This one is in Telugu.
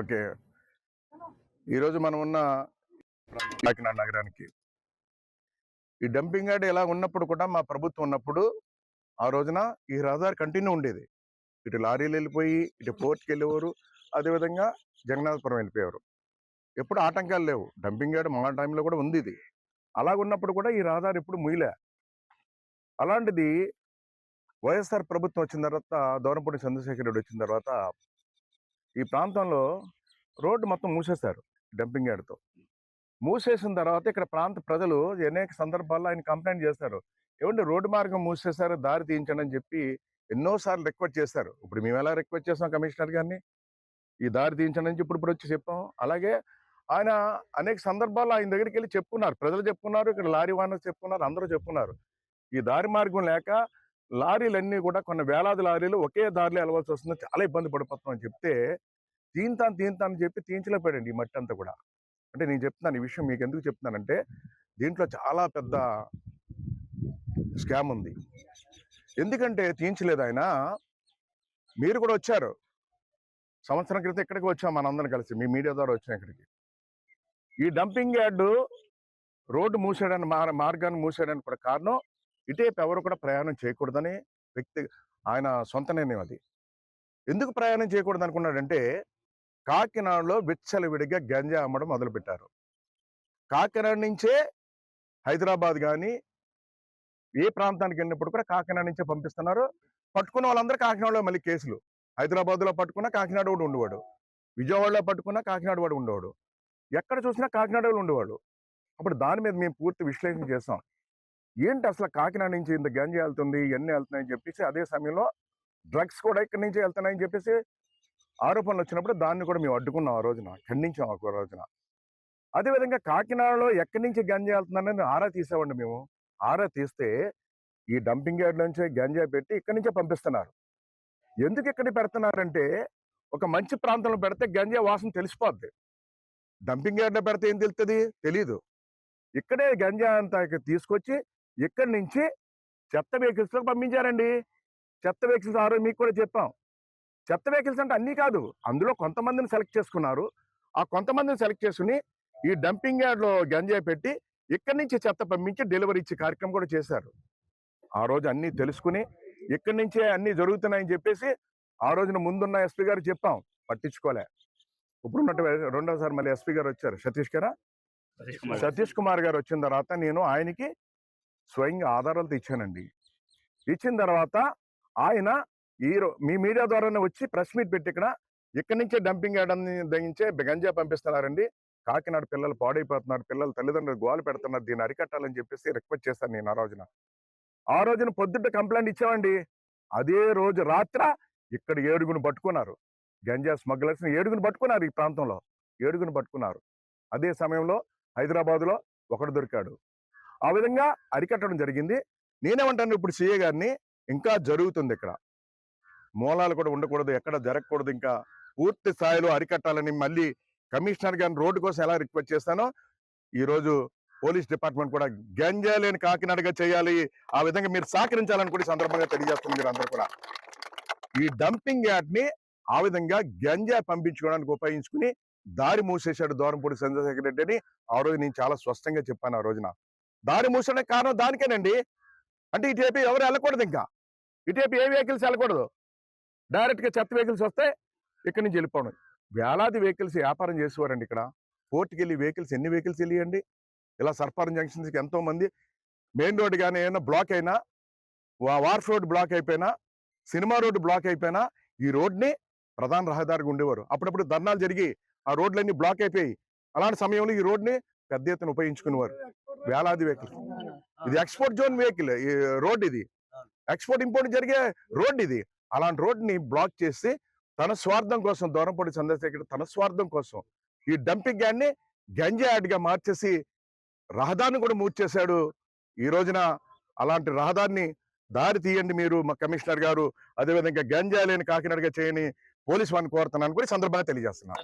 ఓకే. ఈరోజు మనం ఉన్న కాకినాడ నగరానికి. ఈ డంపింగ్ యార్డ్ ఎలా ఉన్నప్పుడు కూడా మా ప్రభుత్వం ఉన్నప్పుడు ఆ రోజున ఈ రహదారి కంటిన్యూ ఉండేది. ఇటు లారీలు వెళ్ళిపోయి ఇటు పోర్ట్కి వెళ్ళేవారు. అదేవిధంగా జగన్నాథపురం వెళ్ళిపోయేవారు. ఎప్పుడు ఆటంకాలు లేవు. డంపింగ్ యార్డ్ మా టైంలో కూడా ఉంది ఇది. అలాగున్నప్పుడు కూడా ఈ రహదారి ఎప్పుడు ముయ్యలే అలాంటిది వైఎస్ఆర్ ప్రభుత్వం వచ్చిన తర్వాత దూరంపూడి చంద్రశేఖర్ రెడ్డి వచ్చిన తర్వాత ఈ ప్రాంతంలో రోడ్డు మొత్తం మూసేశారు డంపింగ్ యార్డ్తో. మూసేసిన తర్వాత ఇక్కడ ప్రాంత ప్రజలు అనేక సందర్భాల్లో ఆయన కంప్లైంట్ చేస్తారు ఏమంటే రోడ్డు మార్గం మూసేశారు దారి తీయించండి అని చెప్పి ఎన్నోసార్లు రిక్వెస్ట్ చేశారు. ఇప్పుడు మేము ఎలా రిక్వెస్ట్ చేస్తాం కమిషనర్ గారిని? ఈ దారి తీయించండి అని ఇప్పుడు ఇప్పుడు వచ్చి చెప్పాం. అలాగే ఆయన అనేక సందర్భాల్లో ఆయన దగ్గరికి వెళ్ళి చెప్పుకున్నారు. ప్రజలు చెప్పుకున్నారు ఇక్కడ లారీ వానర్స్ చెప్పుకున్నారు అందరూ చెప్పుకున్నారు. ఈ దారి మార్గం లేక లారీలన్నీ కూడా కొన్ని వేలాది లారీలు ఒకే దారిలో వెళ్ళవలసి వస్తుంది. చాలా ఇబ్బంది పడిపోతున్నాం అని చెప్తే తీంతాను తీంతాను అని చెప్పి తీయించలేకపోయాడండి ఈ మట్టి అంతా కూడా. అంటే నేను చెప్తున్నాను ఈ విషయం మీకు ఎందుకు చెప్తున్నానంటే దీంట్లో చాలా పెద్ద స్కామ్ ఉంది. ఎందుకంటే తీయించలేదు ఆయన. మీరు కూడా వచ్చారు. సంవత్సరం క్రితం ఇక్కడికి వచ్చాం మనందరం కలిసి మీ మీడియా ద్వారా వచ్చాం ఇక్కడికి. ఈ డంపింగ్ యార్డు రోడ్డు మూసేయడానికి మార్గాన్ని మూసేయడానికి కూడా కారణం ఇటేపు ఎవరు కూడా ప్రయాణం చేయకూడదని వ్యక్తి ఆయన సొంత నిర్ణయం అది. ఎందుకు ప్రయాణం చేయకూడదు అనుకున్నాడంటే కాకినాడలో విచ్చలవిడిగా గంజా అమ్మడం మొదలుపెట్టారు. కాకినాడ నుంచే హైదరాబాద్ కానీ ఏ ప్రాంతానికి వెళ్ళినప్పుడు కూడా కాకినాడ నుంచే పంపిస్తున్నారు. పట్టుకున్న వాళ్ళందరూ కాకినాడలో మళ్ళీ కేసులు. హైదరాబాద్లో పట్టుకున్న కాకినాడ వాడు ఉండేవాడు. విజయవాడలో పట్టుకున్న కాకినాడ వాడు ఉండేవాడు. ఎక్కడ చూసినా కాకినాడలో ఉండేవాడు. అప్పుడు దాని మీద మేము పూర్తి విశ్లేషణ చేస్తాం ఏంటి అసలు కాకినాడ నుంచి ఇంత గంజా వెళ్తుంది ఇవన్నీ వెళ్తున్నాయని చెప్పేసి అదే సమయంలో డ్రగ్స్ కూడా ఇక్కడి నుంచి వెళ్తున్నాయని చెప్పేసి ఆరోపణలు వచ్చినప్పుడు దాన్ని కూడా మేము అడ్డుకున్నాం ఆ రోజున ఖండించాం ఆ రోజున. అదేవిధంగా కాకినాడలో ఎక్కడి నుంచి గంజా వెళ్తుందని ఆరా తీసామండి మేము. ఆరా తీస్తే ఈ డంపింగ్ యార్డ్ నుంచి గంజా పెట్టి ఇక్కడి నుంచే పంపిస్తున్నారు. ఎందుకు ఇక్కడ పెడుతున్నారంటే ఒక మంచి ప్రాంతంలో పెడితే గంజా వాసన తెలిసిపోద్ది. డంపింగ్ యార్డ్లో పెడితే ఏం తెలుస్తుంది తెలీదు. ఇక్కడే గంజా అంతా ఇక్కడ తీసుకొచ్చి ఇక్కడి నుంచి చెత్త వెహికల్స్లో పంపించారండి. చెత్త వెహికల్స్ ఆ రోజు మీకు కూడా చెప్పాం. చెత్త వెహికల్స్ అంటే అన్నీ కాదు. అందులో కొంతమందిని సెలెక్ట్ చేసుకున్నారు. ఆ కొంతమందిని సెలెక్ట్ చేసుకుని ఈ డంపింగ్ యార్డ్లో గంజాయి పెట్టి ఇక్కడి నుంచి చెత్త పంపించి డెలివరీ ఇచ్చే కార్యక్రమం కూడా చేశారు. ఆ రోజు అన్నీ తెలుసుకుని ఇక్కడి నుంచే అన్నీ జరుగుతున్నాయని చెప్పేసి ఆ రోజున ముందున్న ఎస్పీ గారు చెప్పాం. పట్టించుకోలే. ఇప్పుడున్నట్టు రెండోసారి మళ్ళీ ఎస్పీ గారు వచ్చారు. సతీష్ గారా. సతీష్ కుమార్ గారు వచ్చిన తర్వాత నేను ఆయనకి స్వయంగా ఆధారాలతో ఇచ్చానండి ఇచ్చిన తర్వాత ఆయన ఈ మీ మీడియా ద్వారానే వచ్చి ప్రెస్ మీట్ పెట్టి ఇక్కడ ఇక్కడి నుంచే డంపింగ్ యార్డ్ దించే గంజా పంపిస్తున్నారండి. కాకినాడ పిల్లలు పాడైపోతున్నారు. పిల్లలు తల్లిదండ్రులు గోలు పెడుతున్నారు. దీన్ని అరికట్టాలని చెప్పేసి రిక్వెస్ట్ చేశాను నేను ఆ రోజున. ఆ రోజున పొద్దుట కంప్లైంట్ ఇచ్చామండి. అదే రోజు రాత్ర ఇక్కడ ఏడుగును పట్టుకున్నారు. గంజా స్మగ్లర్స్ ఏడుగును పట్టుకున్నారు ఈ ప్రాంతంలో. ఏడుగును పట్టుకున్నారు. అదే సమయంలో హైదరాబాద్లో ఒకడు దొరికాడు. ఆ విధంగా అరికట్టడం జరిగింది. నేనేమంటాను ఇప్పుడు సీఏ గారిని ఇంకా జరుగుతుంది ఇక్కడ. మూలాలు కూడా ఉండకూడదు ఎక్కడ జరగకూడదు ఇంకా పూర్తి స్థాయిలో అరికట్టాలని మళ్ళీ కమిషనర్ గారిని రోడ్డు కోసం ఎలా రిక్వెస్ట్ చేస్తానో ఈ రోజు పోలీస్ డిపార్ట్మెంట్ కూడా గంజాలేని కాకినాడగా చేయాలి ఆ విధంగా మీరు సహకరించాలని కూడా సందర్భంగా తెలియజేస్తుంది మీరు అందరూ కూడా. ఈ డంపింగ్ యార్డ్ని ఆ విధంగా గంజా పంపించుకోవడానికి ఉపయోగించుకుని దారి మూసేశాడు దూరంపూడి చంద్రశేఖర్ రెడ్డి అని ఆ రోజు నేను చాలా స్పష్టంగా చెప్పాను ఆ రోజున. దారి మూసడానికి కారణం దానికేనండి. అంటే ఇటువైపు ఎవరు వెళ్ళకూడదు ఇంకా. ఇటువైపు ఏ వెహికల్స్ వెళ్ళకూడదు. డైరెక్ట్గా చెత్త వెహికల్స్ వస్తే ఇక్కడి నుంచి వెళ్ళిపోవడం. వేలాది వెహికల్స్ వ్యాపారం చేసేవారండి ఇక్కడ. పోర్టుకి వెళ్ళి వెహికల్స్ ఎన్ని వెహికల్స్ వెళ్ళియండి? ఇలా సర్పారం జంక్షన్స్కి ఎంతో మంది మెయిన్ రోడ్ కానీ ఏమైనా బ్లాక్ అయినా వా- వార్ఫ్ రోడ్ బ్లాక్ అయిపోయినా సినిమా రోడ్డు బ్లాక్ అయిపోయినా ఈ రోడ్ని ప్రధాన రహదారిగా ఉండేవారు. అప్పుడప్పుడు ధర్నాలు జరిగి ఆ రోడ్లన్నీ బ్లాక్ అయిపోయి అలాంటి సమయంలో ఈ రోడ్ని పెద్ద ఎత్తున ఉపయోగించుకునేవారు. వేలాది వెహికల్స్. ఇది ఎక్స్పోర్ట్ జోన్ వెహికల్ ఈ రోడ్ ఇది. ఎక్స్పోర్ట్ ఇంపోర్ట్ జరిగే రోడ్ ఇది. అలాంటి రోడ్ని బ్లాక్ చేసి తన స్వార్థం కోసం దూరంపూడి చంద్రశేఖర్ తన స్వార్థం కోసం ఈ డంపింగ్ యార్డ్ని గంజా యార్డ్గా మార్చేసి రహదారిని కూడా మూర్చేశాడు. ఈ రోజున అలాంటి రహదారిని దారి తీయండి మీరు మా కమిషనర్ గారు. అదేవిధంగా గంజా లేని కాకినాడగా చేయని పోలీస్ వారిని కోరుతున్నాను కూడా ఈ సందర్భంగా తెలియజేస్తున్నాను.